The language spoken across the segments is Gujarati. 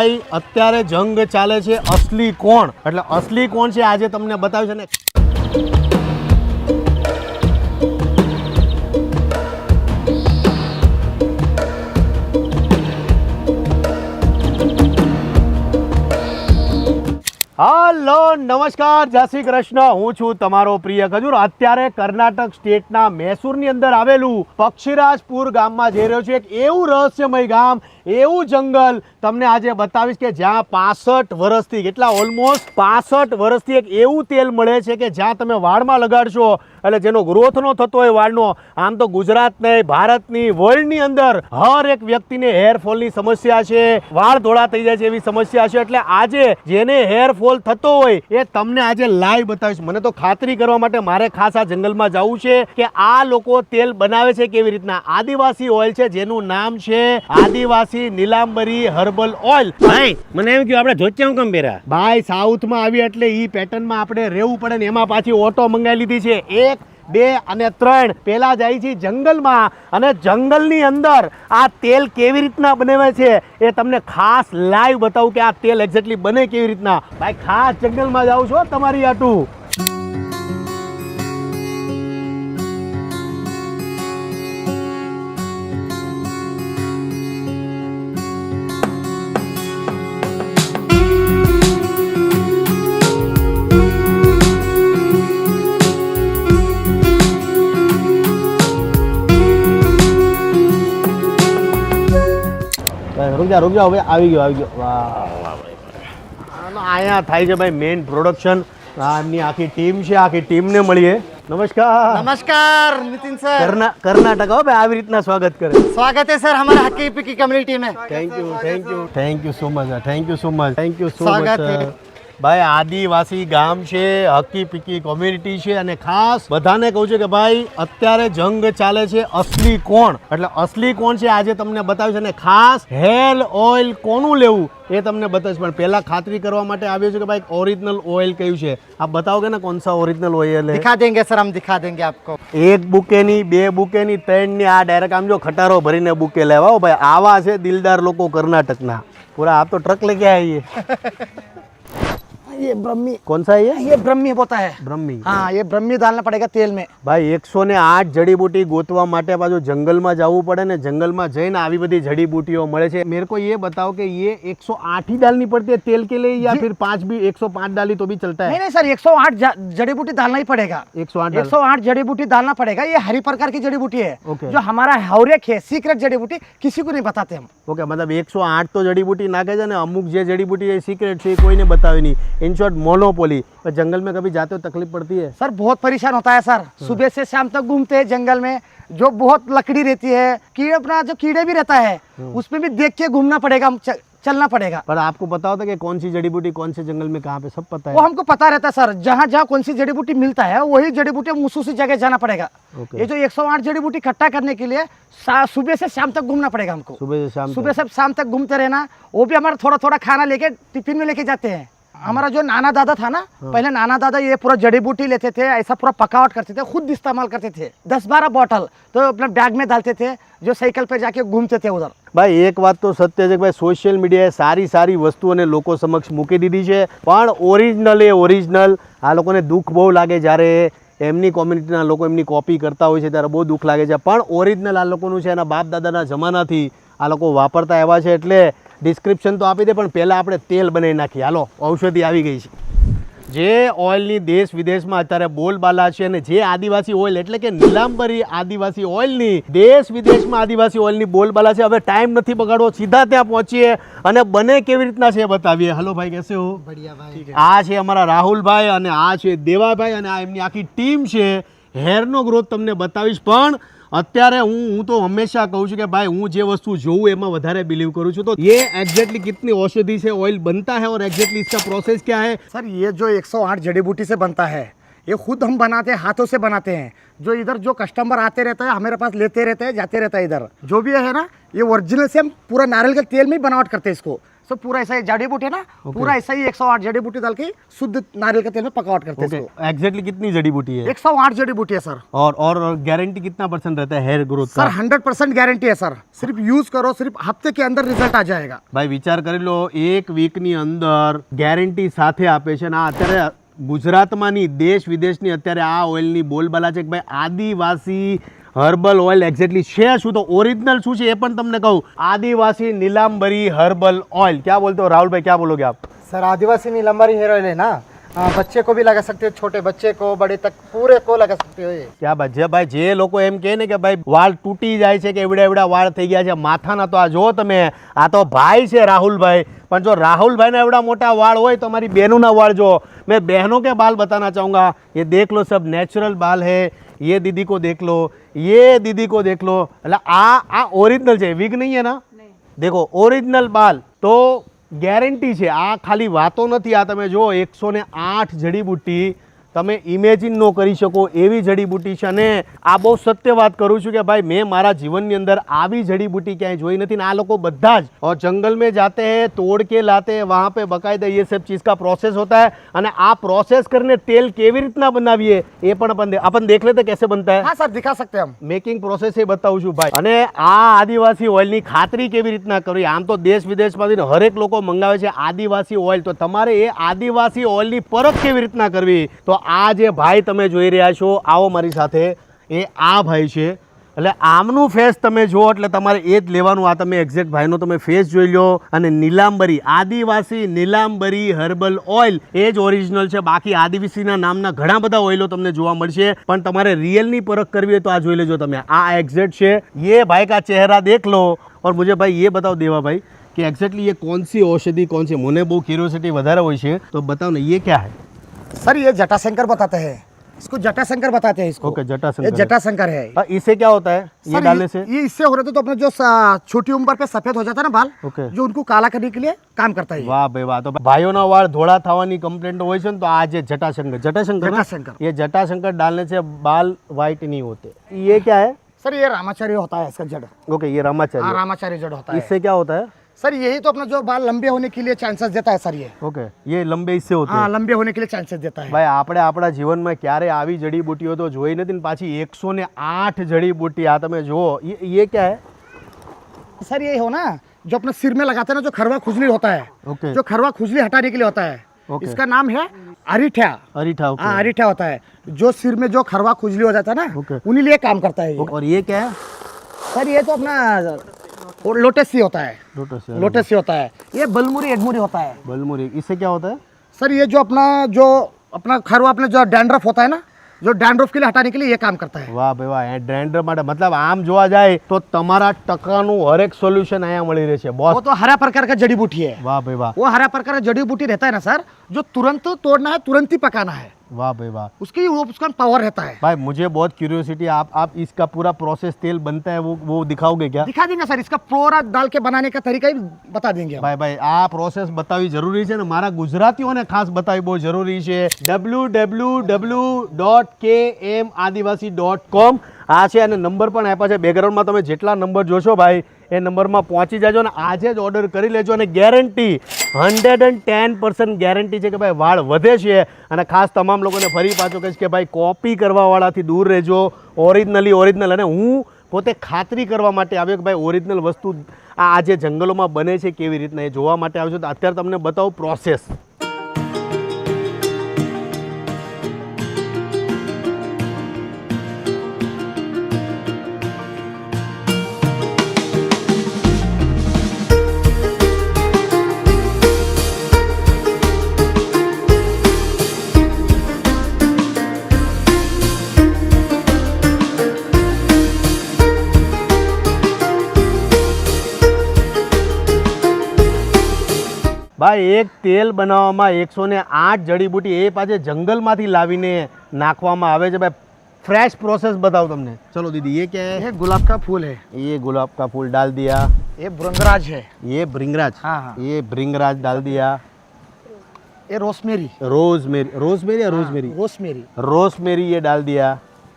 ભાઈ, અત્યારે જંગ ચાલે છે. અસલી કોણ? એટલે અસલી કોણ છે આજે તમને બતાવ્યું છે ને હાલો, નમસ્કાર, જય શ્રી કૃષ્ણ. હું છું તમારો પ્રિય ખજૂર. અત્યારે કર્ણાટક સ્ટેટના મૈસૂરની અંદર આવેલું પક્ષીરાજપુર ગામમાં જઈ રહ્યો છું. એક એવું રહસ્યમય ગામ, એવું જંગલ. તમને આજે બતાવીશ કે જ્યાં પાસઠ વર્ષથી, કેટલા ઓલમોસ્ટ પાસઠ વર્ષથી એક એવું તેલ મળે છે કે જ્યાં તમે વાળમાં લગાડશો. એટલે જેનો ગ્રોથ નો થતો હોય વાળનો આમ તો ગુજરાતને ભારતની વર્લ્ડની અંદર હર એક વ્યક્તિને હેરફોલની સમસ્યા છે. વાળ ધોળા થઈ જાય છે એવી સમસ્યા છે. એટલે આજે જેને હેરફોલ થતો હોય એ તમને આજે લાઈવ બતાવીશ. મને તો ખાતરી કરવા માટે મારે ખાસ આ જંગલમાં જવું છે કે આ લોકો તેલ બનાવે છે કેવી રીતના? આદિવાસી ઓઇલ છે જેનું નામ છે આદિવાસી નીલાંબરી હર્બલ ઓઇલ ભાઈ મને એમ કહ્યું આપણે ધોતિયા કેમ પહેરા ભાઈ સાઉથમાં આવી એટલે એ પેટર્નમાં આપણે રહેવું પડે ને એમાં પાછી ઓટો મંગાવી લીધી છે. એક બે અને ત્રણ. પહેલાં જાય છે જંગલમાં અને જંગલની અંદર આ તેલ કેવી રીતના બનાવે છે એ તમને ખાસ લાઈવ બતાવું કે આ તેલ એક્ઝેક્ટલી બને કેવી રીતના. ભાઈ, ખાસ જંગલમાં જાઉં છો તમારી આટું? ભાઈ રૂક જા રૂક જા હવે આવી ગયો આવી ગયો વાહ આનો અહીંયા થાય છે ભાઈ મેઇન પ્રોડક્શન આમની આખી ટીમ છે આખી ટીમને મળીએ નમસ્કાર नमस्कार नितिन सर કર્ના કર્ણાટક હો ભાઈ આવી રીતના સ્વાગત કરે स्वागत है सर हमारे हक्की पिक्की कम्युनिटी में thank you thank you thank you so much thank you so much thank you so સ્વાગત મચ છે. ભાઈ આદિવાસી ગામ છે હકી પીકી કોમ્યુનિટી છે અને ખાસ બધાને કહું છું કે ભાઈ અત્યારે જંગ ચાલે છે અસલી કોણ? એટલે અસલી કોણ છે આજે તમને બતાવ્યું છે અને ખાસ હેલ ઓઇલ કોનું લેવું એ તમને બતાવીશ. પણ પહેલા ખાતરી કરવા માટે આવ્યો છે કે ભાઈ ઓરિજિનલ ઓઇલ કયું છે? આપ બતાવોગે ને કોણ સા ઓરિજિનલ ઓઇલ દિખા દેંગે સર હમ દિખા દેંગે આપકો. એક બુકેની બે બુકેની ત્રણની આ ડાયરેક્ટ આમ જો ખટારો ભરીને બુકે લેવા. ભાઈ આવા છે દિલદાર લોકો કર્ણાટકના. પૂરા આપ તો ટ્રક લઈ ગયા આવીએ ये ब्रह्मी कौन सा है ये ये ब्रह्मी होता है બ્રહ્મી हाँ ये ब्रह्मी डालना पड़ेगा तेल में ભાઈ એકસો ને આઠ જડીબુટી ગોતવા માટે પાછું જંગલમાં જવું પડે ને જંગલમાં જઈને આવી બધી જડીબુટીઓ મળે છે મેરે को ये बताओ कि ये 108 ही डालनी पड़ती है तेल के लिए या फिर पांच भी 105 डाली तो भी चलता नहीं है नहीं सर 108 जड़ी बूटी डालना ही पड़ेगा 108 डाल 108 जड़ी बूटी डालना पड़ेगा ये हरी प्रकार की जड़ी बूटी है ओके। जो हमारा हावरेक है सीक्रेट जड़ी बूटी किसी को नहीं बताते हम ઓકે મતલબ એકસો આઠ તો જડીબુટી નાખે છે ને અમુક જે જડીબુટી એ સિક્રેટ છે એ કોઈને બતાવે નહીં इन शॉर्ट मोनोपोली पर जंगल में कभी जाते हो तकलीफ़ पड़ती है? सर बहुत परेशान होता है सर। हाँ। सुबह से शाम तक घूमते हैं जंगल में जो बहुत लकड़ी रहती है कीड़े अपना जो कीड़े भी रहता है हाँ। उसमें भी देख के घूमना पड़ेगा चलना पड़ेगा। पर आपको पता होता कि कौन सी जड़ी बूटी कौन से जंगल में कहाँ पे सब पता है? वो हमको पता रहता है सर जहाँ जहाँ कौन सी जड़ी बूटी मिलता है वही जड़ी बूटी उसी जगह जाना पड़ेगा। ये जो 108 जड़ी बूटी इकट्ठा करने के लिए सुबह से शाम तक घूमना पड़ेगा हमको। सुबह से शाम सुबह से शाम तक घूमते रहना वो भी हमारा थोड़ा थोड़ा खाना लेके टिफ़िन में लेके जाते हैं। हमारा जो नाना दादा था ना पहले नाना दादा ये पूरा जड़ी बूटी लेते थे ऐसा पूरा पकावट करते थे खुद इस्तेमाल करते थे दस बारह बॉटल तो अपने बैग में डालते थे जो साइकिल पे जाके घूमते थे उधर ભાઈ એક વાત તો સત્ય છે કે ભાઈ સોશિયલ મીડિયાએ સારી સારી વસ્તુઓને લોકો સમક્ષ મૂકી દીધી છે પણ ઓરિજિનલ એ ઓરિજિનલ આ લોકોને દુઃખ બહુ લાગે જ્યારે એમની કોમ્યુનિટીના લોકો એમની કોપી કરતા હોય છે ત્યારે બહુ દુઃખ લાગે છે પણ ઓરિજિનલ આ લોકોનું છે એના બાપ દાદાના જમાનાથી આ લોકો વાપરતા આવ્યા છે એટલે ડિસ્ક્રિપ્શન તો આપી દે પણ પહેલાં આપણે તેલ બનાવી નાખીએ. હાલો ઔષધિ આવી ગઈ છે. જે ઓઇલની દેશ વિદેશમાં અત્યારે બોલબાલા છે અને જે આદિવાસી ઓઇલ એટલે કે નીલાંબરી આદિવાસી ઓઇલની દેશ વિદેશમાં આદિવાસી ઓઇલની બોલબાલા છે. હવે ટાઈમ નથી બગાડવો સીધા ત્યાં પહોંચીએ અને બને કેવી રીતના છે બતાવીએ. હલો ભાઈ કેસે હો? આ છે અમારા રાહુલભાઈ અને આ છે દેવાભાઈ અને આ એમની આખી ટીમ છે. હેરનો ગ્રોથ તમને બતાવીશ પણ અત્યારે હું હું તો હંમેશા કહું છું કે ભાઈ હું જે વસ્તુ જોઉં એમાં વધારે બિલીવ કરું છું તો ये एग्जैक्टली कितनी औषधि से ऑयल बनता है और एग्जैक्टली इसका प्रोसेस क्या है सर ये जो 108 जड़ी बूटी से बनता है ये खुद हम बनाते हैं हाथों से बनाते हैं जो इधर जो कस्टमर आते रहता है हमारे पास लेते रहते हैं जाते रहता है इधर जो भी है ना ये ओरिजिनल से हम पूरा नारियल के तेल में ही बनावट करते हैं इसको सब पूरा ऐसा ही जड़ी बूटी है ना पूरा ऐसा ही 108 जड़ी बूटी डाल के शुद्ध नारियल के तेल में पकावट करते हैं ओके एग्जैक्टली कितनी जड़ी बूटी है इसको 108 जड़ी बूटी है सर और और गारंटी कितना परसेंट रहता है हेयर ग्रोथ सर का हंड्रेड परसेंट गारंटी है सर सिर्फ यूज करो सिर्फ हफ्ते के अंदर रिजल्ट आ जाएगा ભાઈ વિચાર કરી લો એક વીકની અંદર ગેરંટી સાથે આપે છે અને આ અત્યારે ગુજરાતમાં નહીં દેશ વિદેશની અત્યારે આ ઓઇલની બોલબાલા છે કે ભાઈ આદિવાસી હર્બલ ઓઇલ એક્ઝેક્ટલી છે શું? તો ઓરિજિનલ શું છે એ પણ તમને કહું. Adivasi Neelambari herbal oil. ક્યાં બોલતો? રાહુલભાઈ ક્યાં બોલોગે આપ? Sir Adivasi Neelambari hair oil ના? બચ્ચે કો बच्चे को भी लगा છોટે બચ્ચે કો बच्चे તક પૂરે કો લગા को लगा सकते हो क्या ભાઈ જે લોકો એમ કહે ને કે ભાઈ વાળ તૂટી જાય છે કે એવડા એવડા વાળ થઈ ગયા છે માથાના તો આ જો તમે આ તો ભાઈ છે રાહુલભાઈ. પણ જો રાહુલભાઈના એવડા મોટા વાળ હોય તો મારી બહેનોના વાળ જો. મેં બહેનો કે બાલ બતાના ચાહુંગા? એ દેખ લો સબ નેચરલ બાલ હે. ये दीदी को देख लो ये दीदी को देख लो એટલે આ આ ઓરિજિનલ છે વિગ નહીં है ना દેખો ઓરિજિનલ બાલ તો ગેરંટી છે આ ખાલી વાતો નથી આ તમે જો એકસો ને આઠ જડીબુટ્ટી તમે ઇમેજિન ન કરી શકો એવી જડીબુટ્ટી છે અને આ બહુ સત્ય વાત કરું છું કે ભાઈ મેં મારા જીવનની અંદર આવી જડીબુટ્ટી ક્યાંય જોઈ નથી ને આ લોકો બધા જ और जंगल में जाते हैं तोड़ के लाते हैं वहाँ पे बकायदा ये सब चीज़ का प्रोसेस होता है અને આ પ્રોસેસ કરીને તેલ કેવી રીતના બનાવીએ એ પણ अपन दे- अपन देख लेते कैसे बनता है हाँ सर दिखा सकते हैं हम મેકિંગ પ્રોસેસ એ બતાવું છું ભાઈ અને આ આદિવાસી ઓઇલની ખાતરી કેવી રીતના કરવી આમ તો દેશ વિદેશમાંથી હરેક લોકો મંગાવે છે આદિવાસી ઓઇલ તો તમારે એ આદિવાસી ઓઇલની પરખ કેવી રીતના કરવી તો આ જે ભાઈ તમે જોઈ રહ્યા છો આવો મારી સાથે એ આ ભાઈ છે એટલે આમનું ફેસ તમે જુઓ એટલે તમારે એ જ લેવાનું આ તમે એક્ઝેક્ટ ભાઈનો તમે ફેસ જોઈ લો અને નીલાંબરી આદિવાસી નીલાંબરી હર્બલ ઓઇલ એ જ ઓરિજિનલ છે બાકી આદિવાસીના નામના ઘણા બધા ઓઇલો તમને જોવા મળશે પણ તમારે રિયલની પરખ કરવી હોય તો આ જોઈ લેજો તમે આ એક્ઝેક્ટ છે ये भाई का चेहरा देख लो और मुझे भाई ये बताओ देवा भाई कि एग्जैक्टली ये कौन सी औषधि कौन सी મને બહુ ક્યુરિયોસિટી વધારે હોય છે તો बताओ ना ये क्या है सर ये जटाशंकर बताते हैं इसको जटाशंकर बताते हैं इसको ओके ये जटाशंकर जटाशंकर है हाँ, इससे क्या होता है ये सर, डालने से ये इससे हो रहे थे तो अपने जो स- छोटी उम्र पे सफेद हो जाता है ना बाल ओके जो उनको काला करने के लिए काम करता है ये। વાહ ભાઈ વાહ તો ભાઈઓના વાળ ધોળા થવાની કમ્પ્લેન્ટ હોય છે ને તો આ જે જટાશંકર જટાશંકર ना? जटाशंकर। ये जटाशंकर डालने से बाल वाइट नहीं होते ये क्या है सर ये रामाचार्य होता है इसका जड़ ओके ये हाँ रामाचार्य रामाचार्य जड़ होता है इससे क्या होता है सर यही तो अपना जो बाल लंबे होने के लिए चांसेस देता है सर ये ओके ये लंबे इससे होते हाँ हैं लंबे होने के लिए चांसेस देता है ભાઈ આપણે આપણા જીવનમાં ક્યારે આવી જડીબુટ્ટીઓ તો જોઈ નથી ને પાછી એકસો ને આઠ જડીબુટ્ટી આ તમે જુઓ ये ये क्या है सर ये हो ना जो अपना सिर में लगाते हैं ना जो खरवा खुजली होता है ओके जो खरवा खुजली हटाने के लिए होता है ओके। इसका नाम है अरिठा अरीठा हाँ ओके अरिठा होता है जो सिर में जो खरवा खुजली हो जाता है ओके। ना उन्हीं लिए काम करता है ये और ये क्या है सर ये तो अपना और लोटस सी होता है। लोटस लोटस सी होता है। ये बलमुरी एडमुरी होता है। बलमुरी इससे क्या होता है? सर ये जो अपना जो अपना खरो अपने जो डैंड्रफ होता है ना જો ડેન્ડ્રફ કે હટાને કે લિયે કામ કરતા હે વાહ ભાઈ વાહ ડેન્ડ્રફ માટે મતલબ આમ જોવા જાય તો તમારા ટકાનું હરેક સોલ્યુશન અહીંયા મળી રહે છે બોસ વો તો હરા પ્રકાર કા જડીબૂટી હે વાહ ભાઈ વાહ વો હરા પ્રકાર કા જડીબૂટી રહેતા હે ના સર જો તુરંત તોડના હે તુરંત ही પકાના હે वाह भाई वाह उसकी वो उसका पावर रहता है भाई मुझे बहुत क्यूरियोसिटी आप आप इसका पूरा प्रोसेस तेल बनता है वो वो दिखाओगे क्या दिखा देंगे सर इसका पूरा डाल के बनाने का तरीका ही बता देंगे हम ભાઈ ભાઈ આ પ્રોસેસ બતાવવી જરૂરી છે ને મારા ગુજરાતીઓને ખાસ બતાવવી બહુ જરૂરી છે ડબલ્યુ ડબલ્યુ ડબલ્યુ ડોટ કે એમ આદિવાસી ડોટ કોમ આ છે અને નંબર પણ આપ્યા છે બેકગ્રાઉન્ડમાં તમે જેટલા નંબર જોશો ભાઈ એ નંબરમાં પહોંચી જાજો અને આજે જ ઓર્ડર કરી લેજો અને guarantee hundred and ten percent guarantee છે કે ભાઈ વાળ વધે છે. અને ખાસ તમામ લોકોને ફરી પાછો કહીશ કે ભાઈ કોપી કરવાવાળાથી દૂર રહેજો. ઓરિજિનલી ઓરિજિનલ અને હું પોતે ખાતરી કરવા માટે આવ્યો કે ભાઈ ઓરિજિનલ વસ્તુ આ આજે જંગલોમાં બને છે, કેવી રીતના એ જોવા માટે આવ્યો છું. તો અત્યારે તમને બતાવું પ્રોસેસ ભાઈ એક તેલ બનાવવામાં એકસો ને આઠ જડીબુટી એ પાછે જંગલમાંથી લાવીને નાખવામાં આવે છે ભાઈ ફ્રેશ પ્રોસેસ બતાવું તમને ચલો દીદી ये क्या है ये गुलाब का फूल है ये गुलाब का फूल डाल दिया ये भृंगराज है ये भृंगराज हाँ, हाँ। ये भृंगराज डाल दिया ये रोसमेरी रोजमेरी रोजमेरी या रोजमेरी रोसमेरी रोजमेरी ये डाल दिया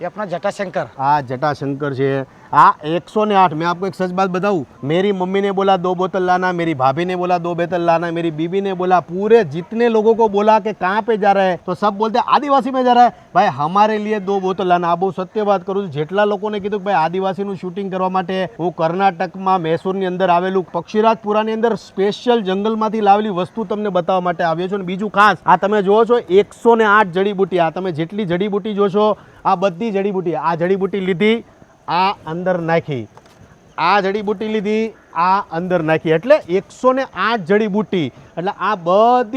ये अपना जटाशंकर આ जटाशंकर છે આ એકસો ने आठ मैं आपको एक सच बात बताऊं मेरी मम्मी ने बोला दो बोतल लाना मेरी भाभी ने बोला दो बोतल लाना मेरी बीबी ने बोला पूरे जितने लोगों को बोला कि कहाँ पे जा रहा है तो सब बोलते हैं, आदिवासी में जा रहा है ભાઈ हमारे लिए दो बोतल लाना આ બહુ સત્ય વાત કરું છું જેટલા લોકોને કીધું કે ભાઈ આદિવાસીનું શૂટિંગ કરવા માટે હું કર્ણાટકમાં મૈસૂરની અંદર આવેલું પક્ષીરાજપુરાની અંદર સ્પેશિયલ જંગલમાંથી લાવેલી વસ્તુ તમને બતાવવા માટે આવ્યો છું અને બીજું ખાસ આ તમે જુઓ છો એકસો ને આઠ જડીબુટી આ તમે જેટલી જડીબુટી જોશો આ બધી જડીબુટી, આ જડીબુટી લીધી, આ અંદર નાખી. આ જડીબુટી લીધી, આ અંદર નાખી. એટલે એકસો ને આઠ જડીબુટી. એટલે આ બધી